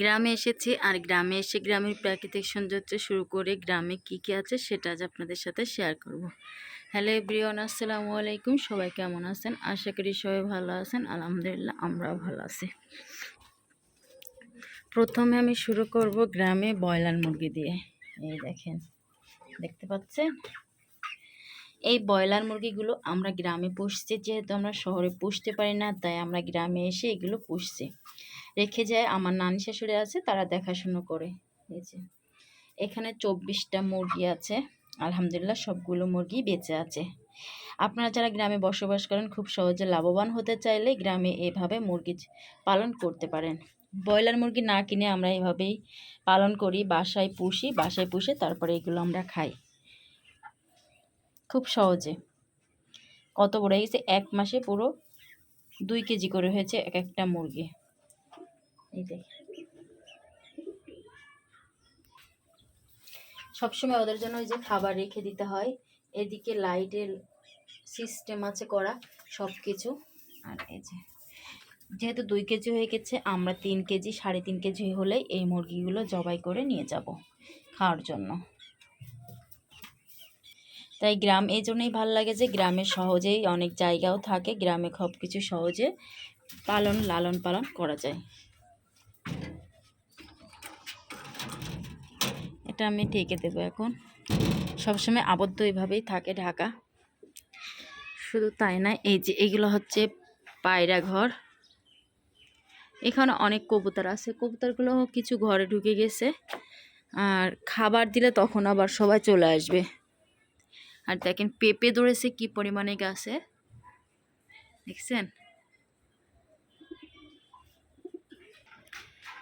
গ্রামে এসেছি আর গ্রামে এসে গ্রামের প্রাকৃতিক সৌন্দর্য শুরু করে গ্রামে কি কি আছে সেটা আজ আপনাদের সাথে শেয়ার করব। হ্যালো এভরিওয়ান আসসালামু আলাইকুম। সবাই কেমন আছেন? আশা করি সবাই ভালো আছেন। আলহামদুলিল্লাহ, আমরাও ভালো আছি। প্রথমে আমি শুরু করব গ্রামে ব্রয়লার মুরগি দিয়ে। এই দেখেন, দেখতে পাচ্ছেন? এই ব্রয়লার মুরগিগুলো আমরা গ্রামে পুষছি, যেহেতু আমরা শহরে পুষতে পারি না, তাই আমরা গ্রামে এসে এগুলো পুষছি। রেখে যায়, আমার নানি শাশুড়ি আছে, তারা দেখাশুনো করে। এই যে, এখানে চব্বিশটা মুরগি আছে, আলহামদুলিল্লাহ সবগুলো মুরগি বেঁচে আছে। আপনারা যারা গ্রামে বসবাস করেন, খুব সহজে লাভবান হতে চাইলে গ্রামে এভাবে মুরগি পালন করতে পারেন। ব্রয়লার মুরগি না কিনে আমরা এভাবেই পালন করি, বাসায় পুষি, বাসায় পুষে তারপরে এগুলো আমরা খাই। খুব সহজে। কত বড়? হয়ে গেছে এক মাসে পুরো দুই কেজি করে হয়েছে এক একটা মুরগি। এই দেখ সবসময় ওদের জন্য ওই যে খাবার রেখে দিতে হয়। এদিকে লাইটের সিস্টেম আছে করা সব কিছু আর এই যে। যেহেতু দুই কেজি হয়ে গেছে, আমরা তিন কেজি, সাড়ে তিন কেজি হলেই এই মুরগিগুলো জবাই করে নিয়ে যাব খাওয়ার জন্য। তাই গ্রাম এই জন্যই ভালো লাগে যে গ্রামে সহজেই অনেক জায়গাও থাকে, গ্রামে সব কিছু সহজে পালন, লালন পালন করা যায়। এটা আমি ঢেকে দেবো এখন। সবসময় আবদ্ধ এইভাবেই থাকে ঢাকা। শুধু তাই না, এই যে এগুলো হচ্ছে পায়রা ঘর। এখানে অনেক কবুতর আছে। কবুতরগুলো কিছু ঘরে ঢুকে গেছে। আর খাবার দিলে তখন আবার সবাই চলে আসবে। আর দেখেন পেঁপে ধরেছে কি পরিমাণে গাছে? দেখছেন?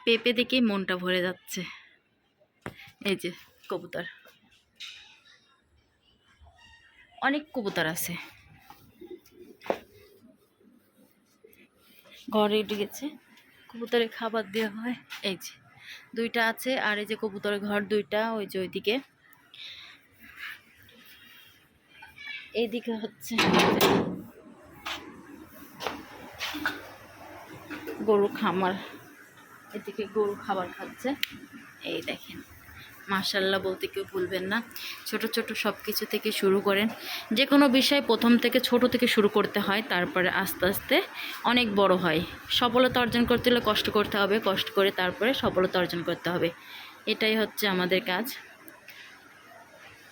পেঁপে দেখেই মনটা ভরে যাচ্ছে। এই যে কবুতর। অনেক কবুতর আছে। ঘরে উঠে গেছে। কবুতরে খাবার দেওয়া হয়। এই যে দুইটা আছে আর এই যে কবুতরের ঘর দুইটা, ওই যে ওইদিকে। এইদিকে হচ্ছে গরু খামার। এদিকে গরু খাবার খাচ্ছে। এই দেখেন মাশাল্লাহ বলতে কেউ ভুলবেন না। ছোট ছোট সব কিছু থেকে শুরু করেন। যে কোনো বিষয় প্রথম থেকে ছোট থেকে শুরু করতে হয়, তারপরে আস্তে আস্তে অনেক বড় হয়। সফলতা অর্জন করতে হলে কষ্ট করতে হবে, কষ্ট করে তারপরে সফলতা অর্জন করতে হবে। এটাই হচ্ছে আমাদের কাজ।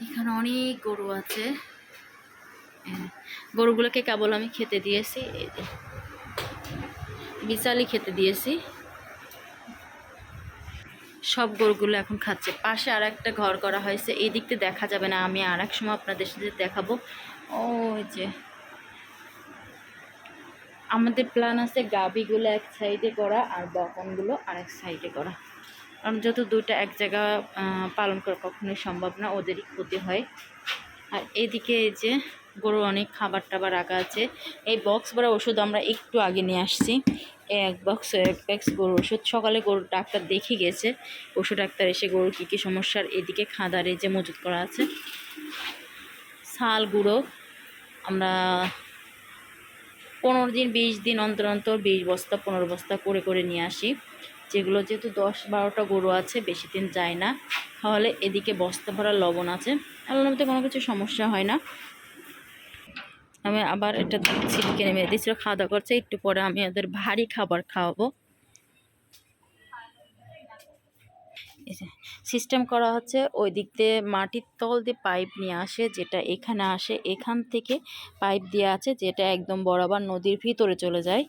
এখানে অনেক গরু আছে। গরুগুলোকে কেবল আমি খেতে দিয়েছি বিশালই খেতে দিয়েছি। সব গরুগুলো এখন খাচ্ছে। পাশে আর একটা ঘর করা হয়েছে, এই দিকতে দেখা যাবে না। আমি আর এক সময় আপনাদের সাথে দেখাবো। ওই যে। আমাদের প্ল্যান আছে গাবিগুলো এক সাইডে করা আর বকনগুলো আর এক সাইডে করা। কারণ যত দুইটা এক জায়গা পালন করা কখনোই সম্ভব না, ওদেরই ক্ষতি হয়। আর এদিকে এই যে গরু অনেক খাবার টাবার রাখা আছে। এই বক্স ভরা ওষুধ আমরা একটু আগে নিয়ে আসছি। এক বক্স এক বক্স গরুর ওষুধ। সকালে গরুর ডাক্তার দেখে গেছে, ওষুধ ডাক্তার এসে গরুর কী কী সমস্যার এদিকে খাদারে যে মজুত করা আছে। শাল গুঁড়ো, আমরা পনেরো দিন, বিশ দিন অন্তর অন্তর, বিশ বস্তা, পনেরো বস্তা করে করে নিয়ে আসি। যেগুলো যেহেতু দশ বারোটা গরু আছে, বেশি দিন যায় না। তাহলে এদিকে বস্তা ভরা লবণ আছে। আল্লাহর কোনো কিছু সমস্যা হয় না। আমি আবার এটা ছিটকে নেমে দিচ্ছিল খাওয়া দাওয়া করছে, একটু পরে আমি ওদের ভারী খাবার খাওয়াবো। সিস্টেম করা হচ্ছে ওই দিক দিয়ে মাটির তল দিয়ে পাইপ নিয়ে আসে, যেটা এখানে আসে, এখান থেকে পাইপ দিয়ে আছে, যেটা একদম বরাবর নদীর ভিতরে চলে যায়।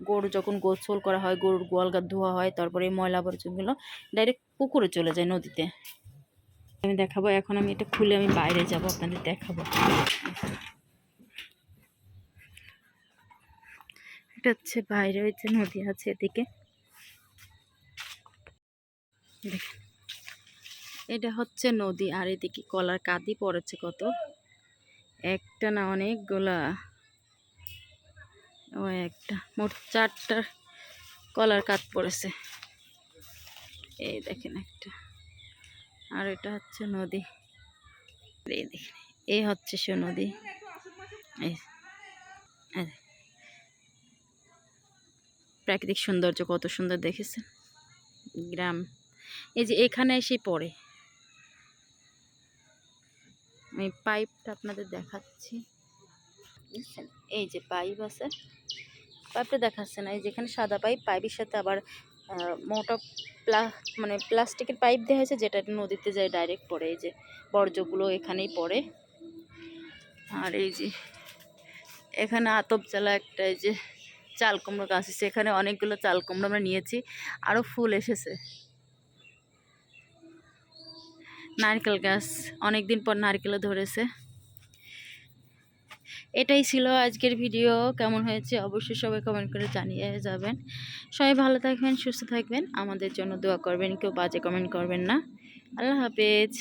গরু যখন গোসল করা হয়, গরুর গোয়ালগা ধোয়া হয়, তারপরে ময়লা আবর্জনগুলো ডাইরেক্ট পুকুরে চলে যায় নদীতে। আমি দেখাবো। এখন আমি এটা খুলে আমি বাইরে যাব, আপনাদের দেখাবো। এটা হচ্ছে বাইরে হচ্ছে নদী আছে এদিকে। এটা হচ্ছে নদী, আর এদিকে কলার কাঁদি পড়েছে কত। একটা না অনেকগুলা। ও একটা, মোট চারটার কলার কাত পড়েছে। এই দেখেন একটা। আর এটা হচ্ছে নদী। এই এই হচ্ছে সে নদী। এই প্রাকৃতিক সৌন্দর্য কত সুন্দর দেখেছেন? গ্রাম। এই যে এখানে এসে পড়ে। আমি পাইপটা আপনাদের দেখাচ্ছি। এই যে পাইপ আছে। পাইপটা দেখাচ্ছে না, এই যেখানে সাদা পাইপ, পাইপের সাথে আবার মোটা প্লা মানে প্লাস্টিকের পাইপ দেওয়া হয়েছে, যেটা নদীতে যায় ডাইরেক্ট পড়ে, এই যে বর্জ্যগুলো এখানেই পড়ে। আর এই যে এখানে আতপ চালা একটা, এই যে চাল কুমড়ো গাছ আছে, এখানে অনেকগুলো চাল কুমড়ো আমরা নিয়েছি আরও ফুল এসেছে। নারকেল গাছ অনেক দিন পর নারকেলও ধরেছে। এটাই ছিল আজকের ভিডিও কেমন হয়েছে অবশ্যই সবাই কমেন্ট করে জানিয়ে যাবেন। সবাই ভালো থাকবেন, সুস্থ থাকবেন। আমাদের জন্য দোয়া করবেন, কেউ বাজে কমেন্ট করবেন না। আল্লাহ হাফেজ।